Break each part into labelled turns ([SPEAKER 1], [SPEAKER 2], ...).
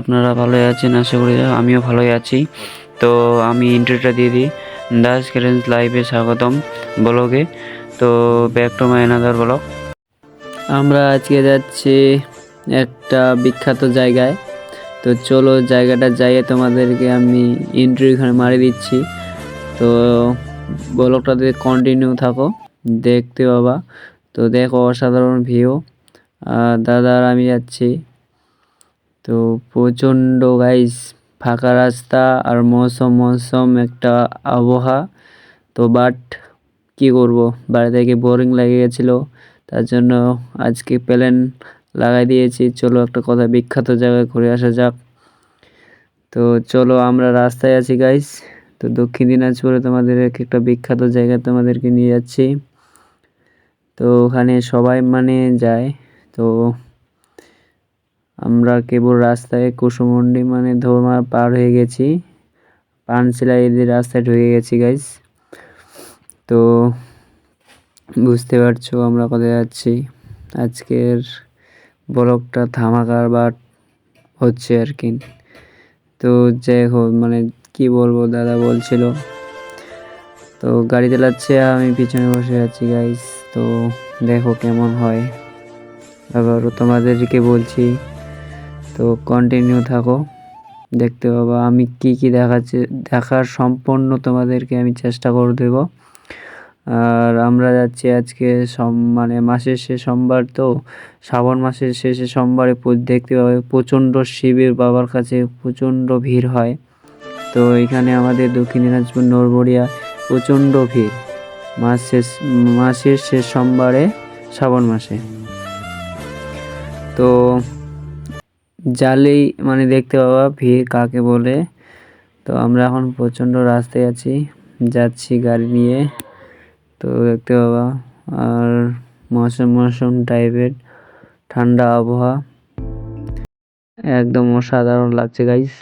[SPEAKER 1] আপনারা ভালোই আছেন, আশা করি, আমিও ভালোই আছি। তো আমি ইন্টারভিউটা দিয়ে দিই। দাস গ্যারেন্স লাইভে স্বাগতম ব্লগে। তো back to my another blog আমরা আজকে যাচ্ছি একটা বিখ্যাত জায়গায়। তো চলো জায়গাটা যাইয়ে তোমাদেরকে আমি ইন্টারভিউ এখানে মারি দিচ্ছি। তো ব্লগটাতে কন্টিনিউ থাকো, দেখতে বাবা তো দেখো অসাধারণ ভিউ আর দাদা আর আমি যাচ্ছি। তো প্রচণ্ড গাইস ফাঁকা রাস্তা আর মৌসুম মৌসুম একটা আবহাওয়া। তো বাট কি করব? বাড়ি থেকে বোরিং লেগে গেছিল, তার জন্য আজকে প্ল্যান লাগাই দিয়েছি। চলো একটা কথা বিখ্যাত জায়গায় ঘুরে আসা যাক। তো চলো আমরা রাস্তায় আছি গাইস তো দক্ষিণ দিনাজপুরে তোমাদের একটা বিখ্যাত জায়গা তোমাদেরকে নিয়ে যাচ্ছি। তো ওখানে সবাই মানে যায়। তো আমরা কেবল রাস্তায় কুসুমন্ডি মানে ধর্মা পার হয়ে গেছি। পানশিলা এদের রাস্তায় ঢুকে গেছি গাইস তো বুঝতে পারছ আমরা কোথায় যাচ্ছি। আজকের ব্লগটা ধামাকার বা হচ্ছে আর কি। তো যাই হোক মানে কি বলব, দাদা বলছিল। তো গাড়ি চালাচ্ছে, আমি পিছনে বসে আছি গাইস তো দেখো কেমন হয়। আবারও তোমাদেরকে বলছি তো কন্টিনিউ থাকো। দেখতে পাবো আমি কি কি দেখাচ্ছি, দেখার সম্পূর্ণ তোমাদেরকে আমি চেষ্টা করে দেব। আর আমরা যাচ্ছি আজকে সম মানে মাসের শেষ সোমবার তো, শ্রাবণ মাসের শেষে সোমবারে দেখতে পাবে প্রচণ্ড শিবের বাবার কাছে, প্রচণ্ড ভিড় হয়। তো এখানে আমাদের দক্ষিণ দিনাজপুর নরবরিয়া প্রচণ্ড ভিড়, মাস শেষ, মাসের শেষ সোমবারে, শ্রাবণ মাসে। তো জালেই মানে দেখতে পাবা, ভিড় কাকে বলে। তো আমরা এখন প্রচণ্ড রাস্তায় আছি, যাচ্ছি গাড়ি নিয়ে। তো দেখতে পাবা, আর মৌসুম মৌসুম টাইপের ঠান্ডা আবহাওয়া। একদম অসাধারণ লাগছে গাইস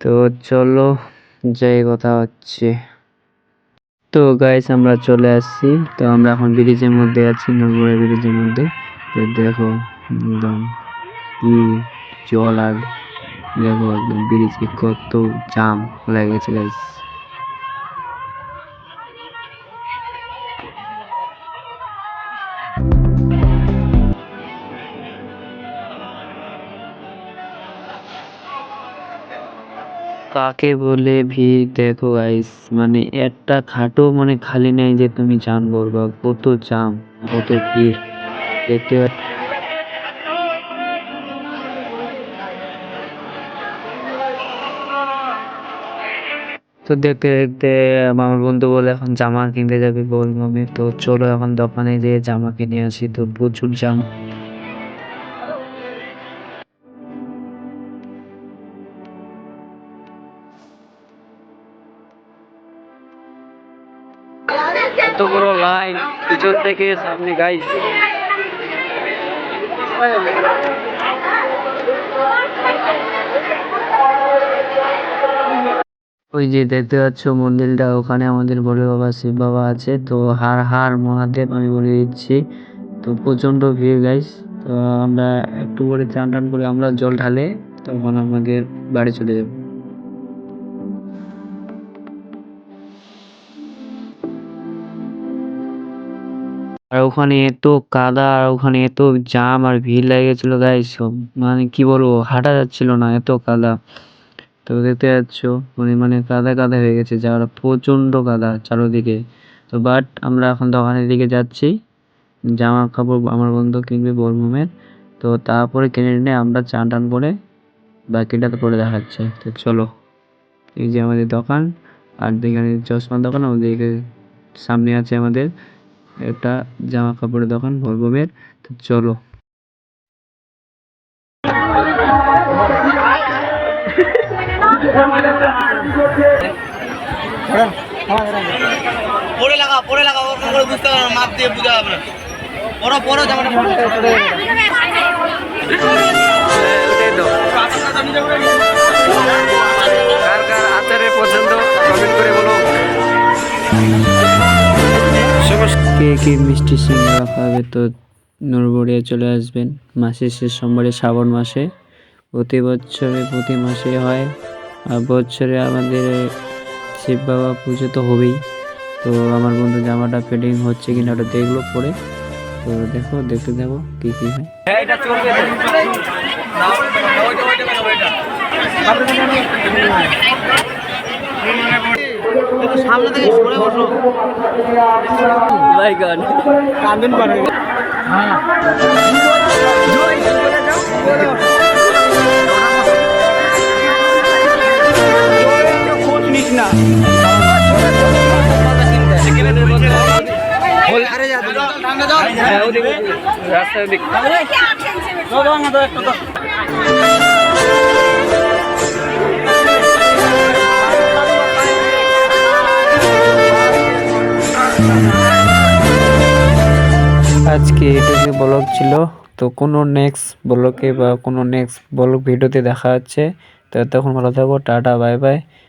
[SPEAKER 1] তো চলো যাই, কথা হচ্ছে। তো গাইস আমরা চলে আসছি। তো আমরা এখন ব্রিজের মধ্যে আছি নরবরে ব্রিজের মধ্যে। তো দেখো, একদম। কি জল আর দেখো একদম ব্রিজে কত জাম লেগেছে গাইস কাকে বলে ভিড় দেখো গাইস মানে একটা খাটো মানে খালি নেই যে তুমি জাম করবা। কত জাম কত ভিড়। দেখতে তো দেখতে দেখতে আমার বন্ধু বলে এখন জামা কিনতে যাবে বল মমি। তো চলো এখন দোকানে যেয়ে জামা কিনে আসি তো প্রচুর জাম। এত বড় লাইন পিছন থেকে সামনে গাইস ওই যে দেখতে পাচ্ছ মন্দিরটা, ওখানে আমাদের বড় বাবা, শিব বাবা আছে। তো হার হার মহাদেব আমি বলে দিচ্ছি। তো প্রচণ্ড ভিড় গাইস তো আমরা একটু করে চান টান করে আমরা জল ঢালে তখন আমাদের বাড়ি চলে যাব। আর ওখানে এত কাদা, আর ওখানে এত জাম আর ভিড় লেগে গেছিল গাইস মানে কি বলব, হাঁটা যাচ্ছিল না এত কাদা। তো দেখতে পাচ্ছ মানে মানে কাদা কাদা হয়ে গেছে জায়গাটা প্রচণ্ড কাদা চারোদিকে। তো বাট আমরা এখন দোকানের দিকে যাচ্ছি জামা কাপড় আমার বন্ধু কিনবে বলমুমের তো তারপরে কিনে নিয়ে আমরা চান টান করে বাকিটা করে দেখাচ্ছে। তো চলো, এই যে আমাদের দোকান, আর এখানে চশমার দোকান, ওদিকে সামনে আছে আমাদের একটা জামা কাপড়ের দোকান ভলভোমের তো চলো।
[SPEAKER 2] পরে লাগা পরে লাগা করে বুঝতে পারবে মাপ দিয়ে পরো পরো
[SPEAKER 1] কে কে মিষ্টি সিঙ্গারা খাবে তো নরবরিয়া চলে আসবেন। মাসের শেষ সোমবারে শ্রাবণ মাসে। প্রতি বছরে প্রতি মাসে হয় আর বছরে আমাদের শিব বাবা পুজো তো হবেই। তো আমার বন্ধু জামাটা ফিটিং হচ্ছে কিনা ওটা দেখল পরে। তো দেখো দেখতে দেখো কি কি হয়।
[SPEAKER 2] সামনে থেকে সরে বসো।
[SPEAKER 1] আজকে এটুকু ব্লগ ছিল, তো কোনো নেক্সট ব্লগে বা কোনো নেক্সট ব্লগ ভিডিওতে দেখা হচ্ছে। তো তখন ভালো থাকো, টাটা বাই বাই